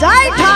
દ્વારિકાનો જય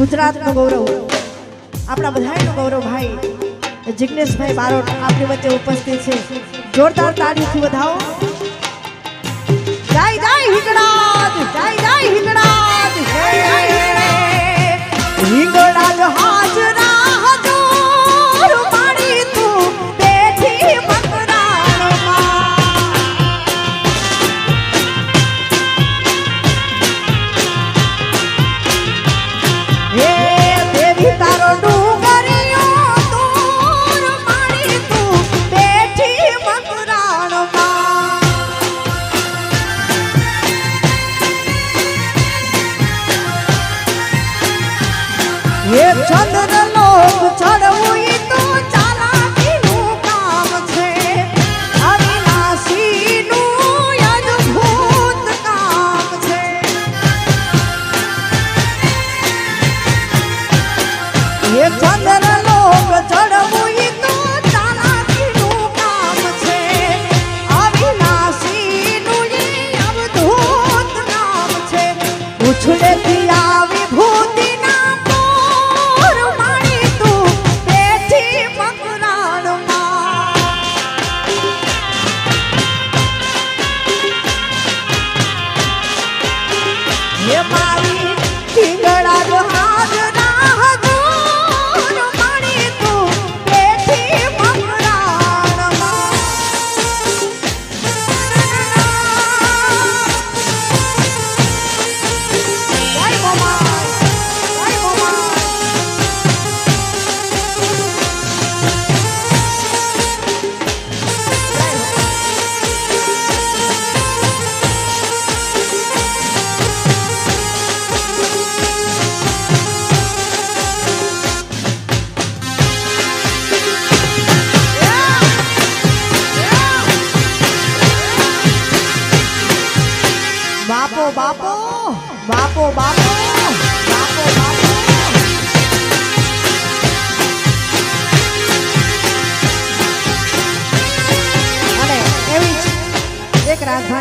ગુજરાતનું ગૌરવ, આપણા બધાનું ગૌરવ ભાઈ, જિગ્નેશભાઈ બારોટ આપણી વચ્ચે ઉપસ્થિત છે. જોરદાર તાળીઓથી વધાવો. જય જય હિકડાત જય જય હિકડાત E é Maria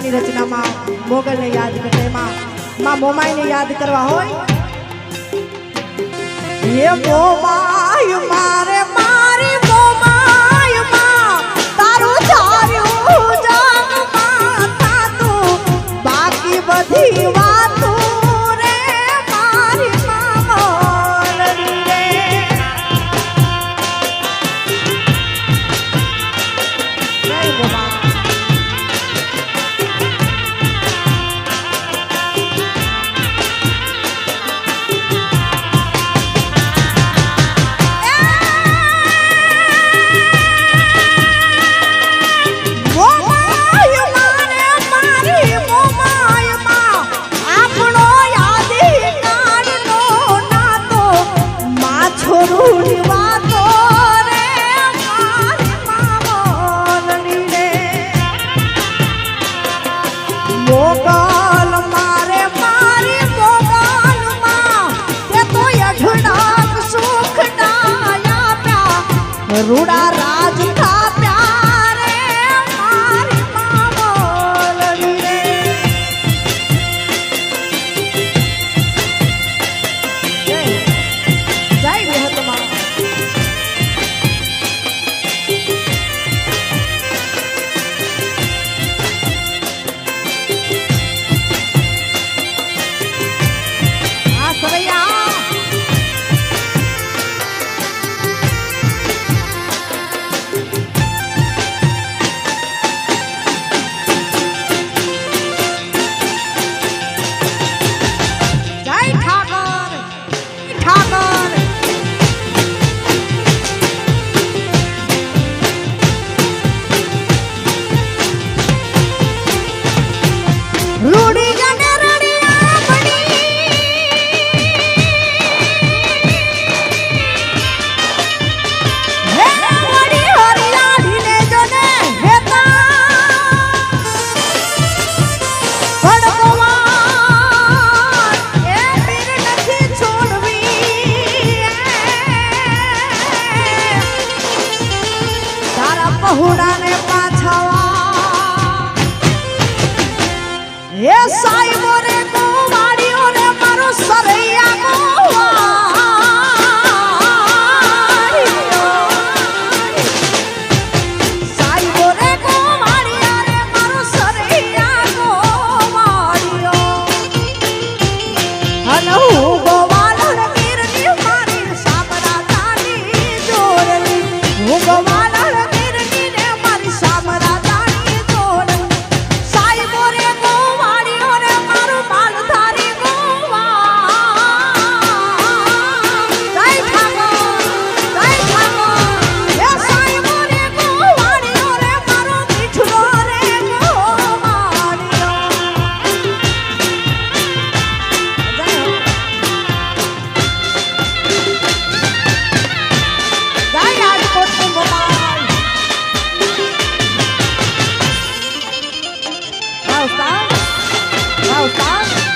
ગીતની રચનામાં મોગલને યાદ કરતા એમાં માં મોમાઈને યાદ કરવા હોય. એ મોમાય મારે, મારી મોમાયમાં તારું ધાર્યું જામમાં બાકી બધી होगा रोड એ સાહેબો 老三，老三。